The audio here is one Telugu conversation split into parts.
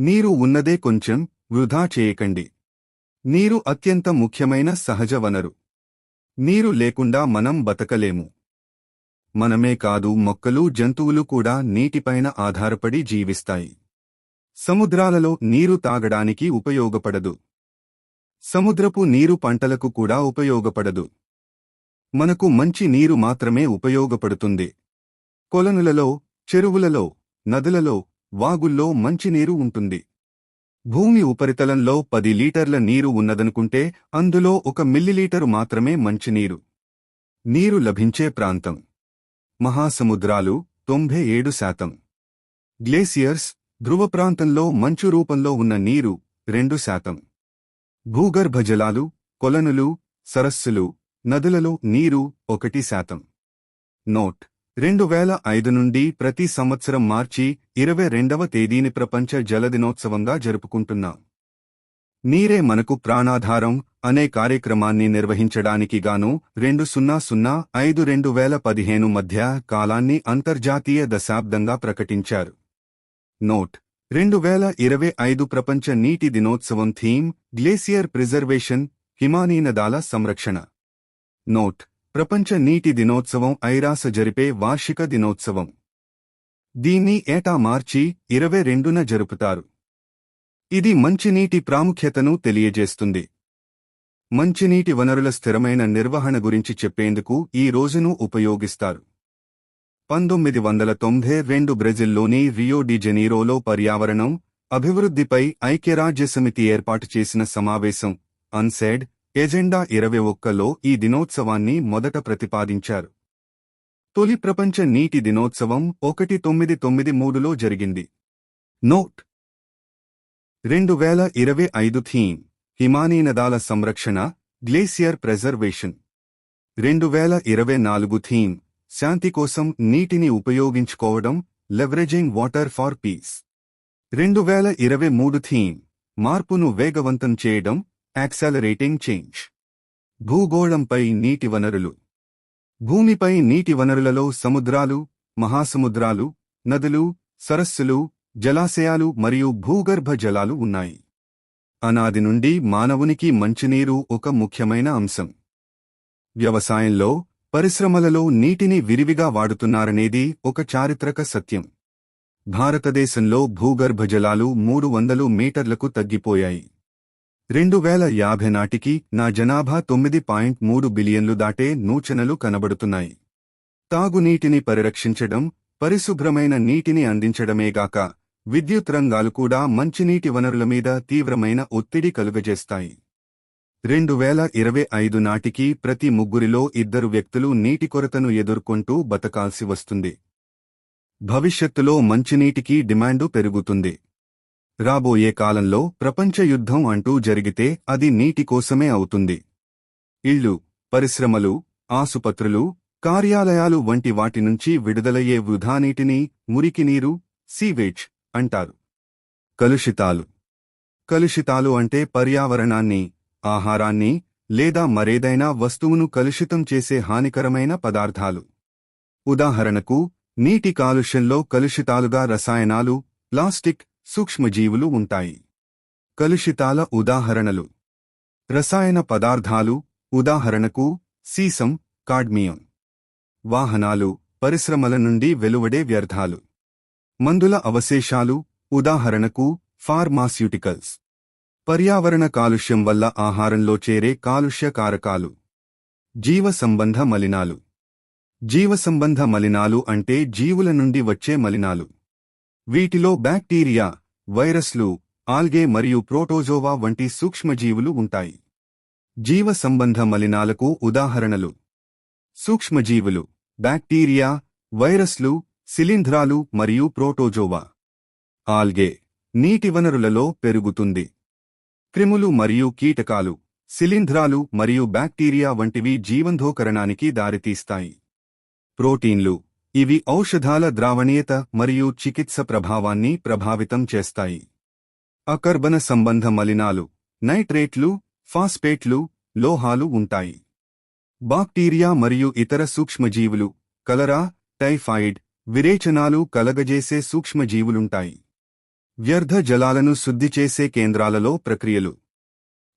నీరు ఉన్నదే కొంచెం వృధా చేయకండి. నీరు అత్యంత ముఖ్యమైన సహజ వనరు. నీరు లేకుండా మనం బతకలేము. మనమే కాదు మొక్కలు జంతువులు కూడా నీటిపైన ఆధారపడి జీవిస్తాయి. సముద్రాలలో నీరు తాగడానికి ఉపయోగపడదు. సముద్రపు నీరు పంటలకు కూడా ఉపయోగపడదు. మనకు మంచి నీరు మాత్రమే ఉపయోగపడుతుంది. కొలనులలో చెరువులలో నదులలో వాగుల్లో మంచినీరు ఉంటుంది. భూమి ఉపరితలంలో పది లీటర్ల నీరు ఉన్నదనుకుంటే అందులో ఒక మిల్లీలీటరు మాత్రమే మంచినీరు నీరు. లభించే ప్రాంతం. మహాసముద్రాలు తొంభై ఏడు శాతం. గ్లేసియర్స్ ధ్రువ ప్రాంతంలో మంచు రూపంలో ఉన్న నీరు రెండు శాతం. భూగర్భ జలాలు కొలనులు సరస్సులు నదులలో నీరు ఒకటి శాతం. నోట్. రెండు వేల ఐదు నుండి ప్రతి సంవత్సరం మార్చి ఇరవై రెండవ తేదీని ప్రపంచ జల దినోత్సవంగా జరుపుకుంటున్నాం. నీరే మనకు ప్రాణాధారం అనే కార్యక్రమాన్ని నిర్వహించడానికి గాను రెండు సున్నా సున్నా ఐదు రెండు వేల పదిహేను మధ్య కాలాన్ని అంతర్జాతీయ దశాబ్దంగా ప్రకటించారు. నోట్. రెండు వేల ఇరవై ఐదు ప్రపంచ నీటి దినోత్సవం థీమ్ గ్లేసియర్ ప్రిజర్వేషన్ హిమానీనదాల సంరక్షణ. నోట్. ప్రపంచ నీటి దినోత్సవం ఐరాస జరిపే వార్షిక దినోత్సవం. దీన్ని ఏటా మార్చి ఇరవై రెండున జరుపుతారు. ఇది మంచినీటి ప్రాముఖ్యతను తెలియజేస్తుంది. మంచినీటి వనరుల స్థిరమైన నిర్వహణ గురించి చెప్పేందుకు ఈ రోజును ఉపయోగిస్తారు. పంతొమ్మిది వందల తొంభై రెండు బ్రెజిల్లోని రియో డి జెనీరోలో పర్యావరణం అభివృద్ధిపై ఐక్యరాజ్యసమితి ఏర్పాటు చేసిన సమావేశం అన్సెడ్ ఎజెండా ఇరవై ఒక్కలో ఈ దినోత్సవాన్ని మొదట ప్రతిపాదించారు. తొలి ప్రపంచ నీటి దినోత్సవం ఒకటి తొమ్మిది తొమ్మిది మూడులో జరిగింది. నోట్. రెండు వేల ఇరవై ఐదు థీమ్. హిమానీనదాల సంరక్షణ గ్లేసియర్ ప్రెజర్వేషన్. రెండు వేల ఇరవై నాలుగు థీమ్. శాంతి కోసం నీటిని ఉపయోగించుకోవడం లెవరేజింగ్ వాటర్ ఫార్ పీస్. రెండు వేల ఇరవై మూడు థీమ్. మార్పును వేగవంతం చేయడం యాక్సలరేటింగ్ చేంజ్ భూగోళంపై నీటి వనరులు. భూమిపై నీటి వనరులలో సముద్రాలు మహాసముద్రాలు నదులు సరస్సులు జలాశయాలు మరియు భూగర్భ జలాలు ఉన్నాయి. అనాది నుండి మానవునికి మంచినీరు ఒక ముఖ్యమైన అంశం. వ్యవసాయంలో పరిశ్రమలలో నీటిని విరివిగా వాడుతున్నారనేది ఒక చారిత్రక సత్యం. భారతదేశంలో భూగర్భ జలాలు మూడు వందలు మీటర్లకు తగ్గిపోయాయి. రెండు వేల యాభై నాటికి నా జనాభా తొమ్మిది పాయింట్ మూడు బిలియన్లు దాటే నూచనలు కనబడుతున్నాయి. తాగునీటిని పరిరక్షించడం పరిశుభ్రమైన నీటిని అందించడమేగాక విద్యుత్ రంగాలు కూడా మంచినీటి వనరుల మీద తీవ్రమైన ఒత్తిడి కలుగజేస్తాయి. రెండు వేల ఇరవై ఐదు నాటికి ప్రతి ముగ్గురిలో ఇద్దరు వ్యక్తులు నీటి కొరతను ఎదుర్కొంటూ బతకాల్సి వస్తుంది. భవిష్యత్తులో మంచినీటికి డిమాండు పెరుగుతుంది. రాబోయే కాలంలో ప్రపంచ యుద్ధం అంటూ జరిగితే అది నీటి కోసమే అవుతుంది. ఇళ్ళు పరిశ్రమలు ఆసుపత్రులు కార్యాలయాలు వంటి వాటి నుంచి విడుదలయ్యే వృధా నీటిని మురికినీరు సీవేజ్ అంటారు. కలుషితాలు. కలుషితాలు అంటే పర్యావరణాన్ని ఆహారాన్ని లేదా మరేదైనా వస్తువును కలుషితం చేసే హానికరమైన పదార్థాలు. ఉదాహరణకు నీటి కాలుష్యంలో కలుషితాలుగా రసాయనాలు ప్లాస్టిక్ సూక్ష్మజీవులు ఉంటాయి. కలుషితాల ఉదాహరణలు. రసాయన పదార్థాలు ఉదాహరణకు సీసం కాడ్మియం. వాహనాలు పరిశ్రమల నుండి వెలువడే వ్యర్థాలు. మందుల అవశేషాలు ఉదాహరణకు ఫార్మాస్యూటికల్స్. పర్యావరణ కాలుష్యం వల్ల ఆహారంలో చేరే కాలుష్య కారకాలు. జీవ సంబంధ మలినాలు. జీవ సంబంధ మలినాలు అంటే జీవుల నుండి వచ్చే మలినాలు. వీటిలో బ్యాక్టీరియా వైరస్లు ఆల్గే మరియు ప్రోటోజోవా వంటి సూక్ష్మజీవులు ఉంటాయి. జీవ సంబంధ మలినాలకు ఉదాహరణలు. సూక్ష్మజీవులు బ్యాక్టీరియా వైరస్లు శిలీంధ్రాలు మరియు ప్రోటోజోవా. ఆల్గే నీటి వనరులలో పెరుగుతుంది. క్రిములు మరియు కీటకాలు శిలీంధ్రాలు మరియు బ్యాక్టీరియా వంటివి జీవంధోకరణానికి దారితీస్తాయి. ప్రోటీన్లు ఇవి ఔషధాల ద్రావణీయత మరియు చికిత్స ప్రభావాన్ని ప్రభావితం చేస్తాయి. అకర్బన సంబంధ మలినాలు నైట్రేట్లు ఫాస్ఫేట్లు లోహాలు ఉంటాయి. బాక్టీరియా మరియు ఇతర సూక్ష్మజీవులు కలరా టైఫాయిడ్ విరేచనాలు కలగజేసే సూక్ష్మజీవులుంటాయి. వ్యర్థ జలాలను శుద్ధి చేసే కేంద్రాలలో ప్రక్రియలు.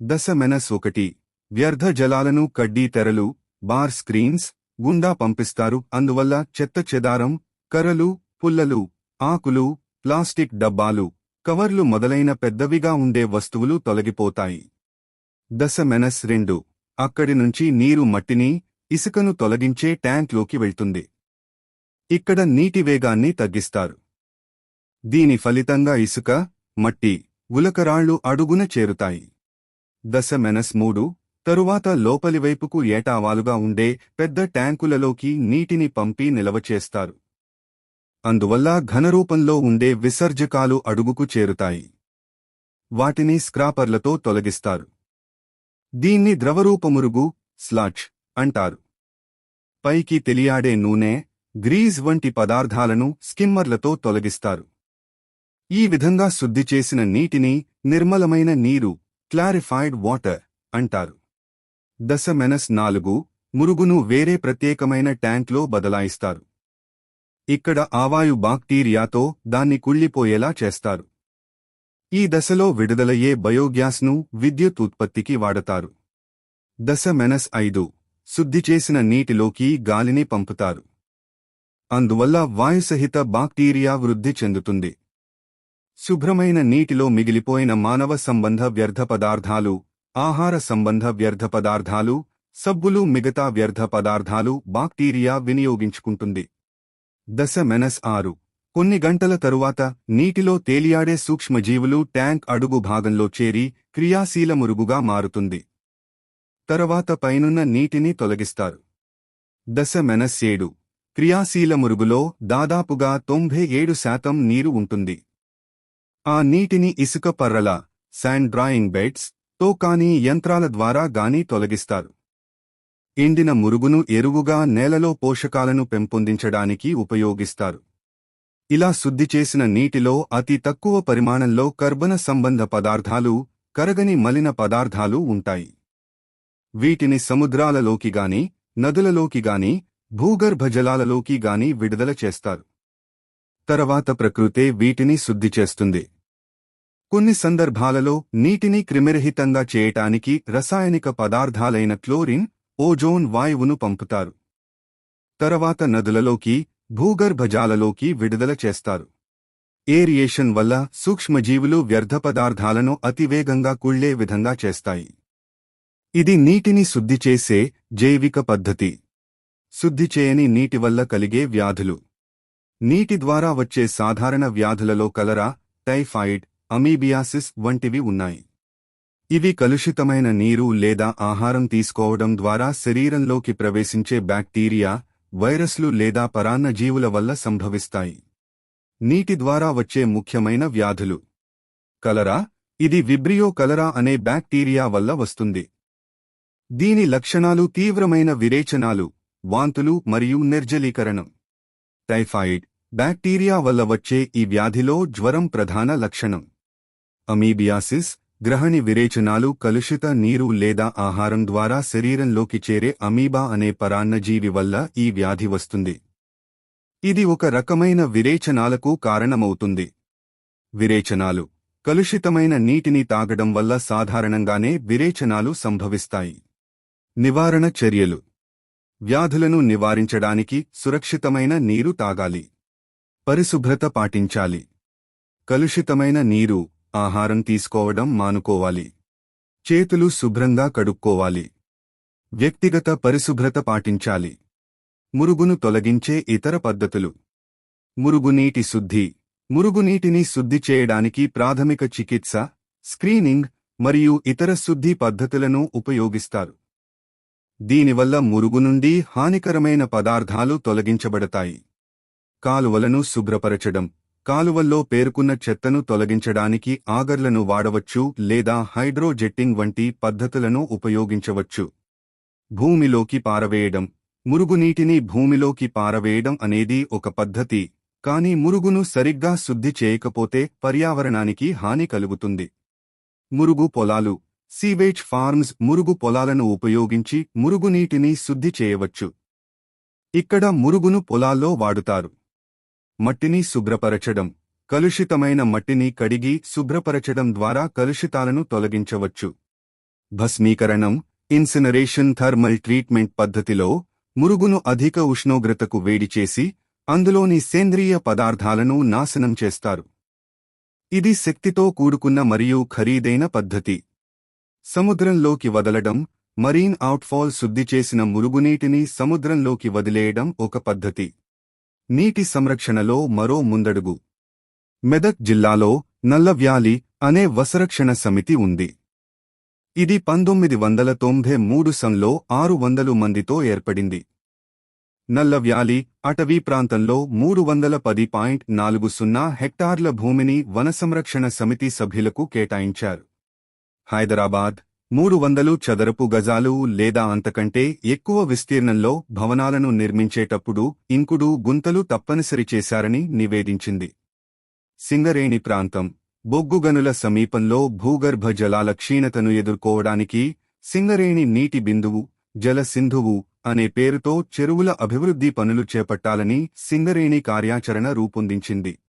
దశ మెనస్ ఒకటి వ్యర్థ జలాలను కడ్డీ తెరలు బార్ స్క్రీన్స్ గుండా పంపిస్తారు. అందువల్ల చెత్త చెదారం కర్రలు పుల్లలు ఆకులు ప్లాస్టిక్ డబ్బాలు కవర్లు మొదలైన పెద్దవిగా ఉండే వస్తువులు తొలగిపోతాయి. దశ మెనస్ రెండు. అక్కడి నుంచి నీరు మట్టిని ఇసుకను తొలగించే ట్యాంక్లోకి వెళ్తుంది. ఇక్కడ నీటి వేగాన్ని తగ్గిస్తారు. దీని ఫలితంగా ఇసుక మట్టి ఉలకరాళ్ళు అడుగున చేరుతాయి. దశ మెనస్ మూడు. తరువాత లోపలివైపుకు ఏటావాలుగా ఉండే పెద్ద ట్యాంకులలోకి నీటిని పంపి నిలవ చేస్తారు అందువల్ల ఘనరూపంలో ఉండే విసర్జకాలు అడుగుకు చేరుతాయి. వాటిని స్క్రాపర్లతో తొలగిస్తారు. దీన్ని ద్రవరూపమురుగు స్లాచ్ అంటారు. పైకి తెలియాడే నూనె గ్రీజ్ వంటి పదార్థాలను స్కిమ్మర్లతో తొలగిస్తారు. ఈ విధంగా శుద్ధి చేసిన నీటిని నిర్మలమైన నీరు క్లారిఫైడ్ వాటర్ అంటారు. దశ మెనస్ నాలుగు మురుగును వేరే ప్రత్యేకమైన ట్యాంక్లో బదలాయిస్తారు. ఇక్కడ ఆవాయు బాక్టీరియాతో దాన్ని కుళ్ళిపోయేలా చేస్తారు. ఈ దశలో విడుదలయ్యే బయోగ్యాస్ను విద్యుత్ ఉత్పత్తికి వాడతారు. దశ మెనస్ ఐదు శుద్ధి చేసిన నీటిలోకి గాలిని పంపుతారు. అందువల్ల వాయుసహిత బాక్టీరియా వృద్ధి చెందుతుంది. శుభ్రమైన నీటిలో మిగిలిపోయిన మానవ సంబంధ వ్యర్థ పదార్థాలు ఆహార సంబంధ వ్యర్థ పదార్థాలు సబ్బులు మిగతా వ్యర్థ పదార్థాలు బాక్టీరియా వినియోగించుకుంటుంది. దశ మెనస్ ఆరు. కొన్ని గంటల తరువాత నీటిలో తేలియాడే సూక్ష్మజీవులు ట్యాంక్ అడుగు భాగంలో చేరి క్రియాశీల మురుగుగా మారుతుంది. తరువాత పైనున్న నీటిని తొలగిస్తారు. దశ మెనస్ ఏడు. క్రియాశీల మురుగులో దాదాపుగా తొంభై ఏడు శాతం నీరు ఉంటుంది. ఆ నీటిని ఇసుక పర్రల శాండ్ డ్రాయింగ్ బెడ్స్ తో కానీ యంత్రాల ద్వారా గాని తొలగిస్తారు. ఎండిన మురుగును ఎరువుగా నేలలో పోషకాలను పెంపొందించడానికి ఉపయోగిస్తారు. ఇలా శుద్ధి చేసిన నీటిలో అతి తక్కువ పరిమాణంలో కర్బన సంబంధ పదార్థాలు కరగని మలిన పదార్థాలు ఉంటాయి. వీటిని సముద్రాలలోకి గాని నదులలోకి గాని భూగర్భ జలాలలోకి గాని విడుదల చేస్తారు. తర్వాత ప్రకృతే వీటిని శుద్ధి చేస్తుంది. కొన్ని సందర్భాలలో నీటిని క్రిమిరహితంగా చేయటానికి రసాయనిక పదార్థాలైన క్లోరిన్ ఓజోన్ వాయువును పంపుతారు. తర్వాత నదులలోకి భూగర్భజాలలోకి విడుదల చేస్తారు. ఏరియేషన్ వల్ల సూక్ష్మజీవులు వ్యర్థ పదార్థాలను అతివేగంగా కుళ్ళే విధంగా చేస్తాయి. ఇది నీటిని శుద్ధి చేసే జైవిక పద్ధతి. శుద్ధి చేయని నీటి వల్ల కలిగే వ్యాధులు. నీటి ద్వారా వచ్చే సాధారణ వ్యాధులలో కలరా టైఫాయిడ్ అమీబియాసిస్ వంటివి ఉన్నాయి. ఇవి కలుషితమైన నీరు లేదా ఆహారం తీసుకోవడం ద్వారా శరీరంలోకి ప్రవేశించే బ్యాక్టీరియా వైరస్లు లేదా పరాన్న జీవుల వల్ల సంభవిస్తాయి. నీటి ద్వారా వచ్చే ముఖ్యమైన వ్యాధులు. కలరా? ఇది విబ్రియో కలరా అనే బ్యాక్టీరియా వల్ల వస్తుంది. దీని లక్షణాలు తీవ్రమైన విరేచనాలు వాంతులు మరియు నిర్జలీకరణం. టైఫాయిడ్ బ్యాక్టీరియా వల్ల వచ్చే ఈ వ్యాధిలో జ్వరం ప్రధాన లక్షణం. అమీబియాసిస్ గ్రహణి విరేచనాలు కలుషిత నీరు లేదా ఆహారం ద్వారా శరీరంలోకి చేరే అమీబా అనే పరాన్నజీవి వల్ల ఈ వ్యాధి వస్తుంది. ఇది ఒక రకమైన విరేచనాలకు కారణమవుతుంది. విరేచనాలు కలుషితమైన నీటిని తాగడం వల్ల సాధారణంగానే విరేచనాలు సంభవిస్తాయి. నివారణ చర్యలు వ్యాధులను నివారించడానికి సురక్షితమైన నీరు తాగాలి. పరిశుభ్రత పాటించాలి. కలుషితమైన నీరు ఆహారం తీసుకోవడం మానుకోవాలి. చేతులు శుభ్రంగా కడుక్కోవాలి. వ్యక్తిగత పరిశుభ్రత పాటించాలి. మురుగును తొలగించే ఇతర పద్ధతులు. మురుగునీటి శుద్ధి. మురుగునీటిని శుద్ధి చేయడానికి ప్రాథమిక చికిత్స స్క్రీనింగ్ మరియు ఇతర శుద్ధి పద్ధతులను ఉపయోగిస్తారు. దీనివల్ల మురుగు నుండి హానికరమైన పదార్థాలు తొలగించబడతాయి. కాలువలను శుభ్రపరచడం. కాలువల్లో పేరుకున్న చెత్తను తొలగించడానికి ఆగర్లను వాడవచ్చు లేదా హైడ్రోజెట్టింగ్ వంటి పద్ధతులను ఉపయోగించవచ్చు. భూమిలోకి పారవేయడం. మురుగునీటిని భూమిలోకి పారవేయడం అనేది ఒక పద్ధతి కానీ మురుగును సరిగ్గా శుద్ధి చేయకపోతే పర్యావరణానికి హాని కలుగుతుంది. మురుగు పొలాలు. సీవేజ్ ఫార్మ్స్ మురుగు పొలాలను ఉపయోగించి మురుగునీటిని శుద్ధి చేయవచ్చు. ఇక్కడ మురుగును పొలాల్లో వాడుతారు. మట్టిని శుభ్రపరచడం. కలుషితమైన మట్టిని కడిగి శుభ్రపరచడం ద్వారా కలుషితాలను తొలగించవచ్చు. భస్మీకరణం ఇన్సినరేషన్ థర్మల్ ట్రీట్మెంట్ పద్ధతిలో మురుగును అధిక ఉష్ణోగ్రతకు వేడి చేసి అందులోని సేంద్రియ పదార్థాలను నాశనం చేస్తారు. ఇది శక్తితో కూడుకున్న మరియు ఖరీదైన పద్ధతి. సముద్రంలోకి వదలడం మరీన్ అవుట్ఫాల్ శుద్ధి చేసిన మురుగునీటిని సముద్రంలోకి వదిలేయడం ఒక పద్ధతి. నీటి సంరక్షణలో మరో ముందడుగు. మెదక్ జిల్లాలో నల్లవ్యాలి అనే వసరక్షణ సమితి ఉంది. ఇది పంతొమ్మిది వందల తొంభై మూడు సంలో ఆరు వందలు మందితో ఏర్పడింది. నల్లవ్యాలి అటవీ ప్రాంతంలో మూడు వందల పది పాయింట్ నాలుగు సున్నా హెక్టార్ల భూమిని వన సంరక్షణ సమితి సభ్యులకు కేటాయించారు. హైదరాబాద్ మూడు వందలు చదరపు గజాలు లేదా అంతకంటే ఎక్కువ విస్తీర్ణంలో భవనాలను నిర్మించేటప్పుడు ఇంకుడు గుంతలు తప్పనిసరి చేశారని నివేదించింది. సింగరేణి ప్రాంతం. బొగ్గుగనుల సమీపంలో భూగర్భ జలాల క్షీణతను ఎదుర్కోవడానికి సింగరేణి నీటి బిందువు జల సింధువు అనే పేరుతో చెరువుల అభివృద్ధి పనులు చేపట్టాలని సింగరేణి కార్యాచరణ రూపొందించింది.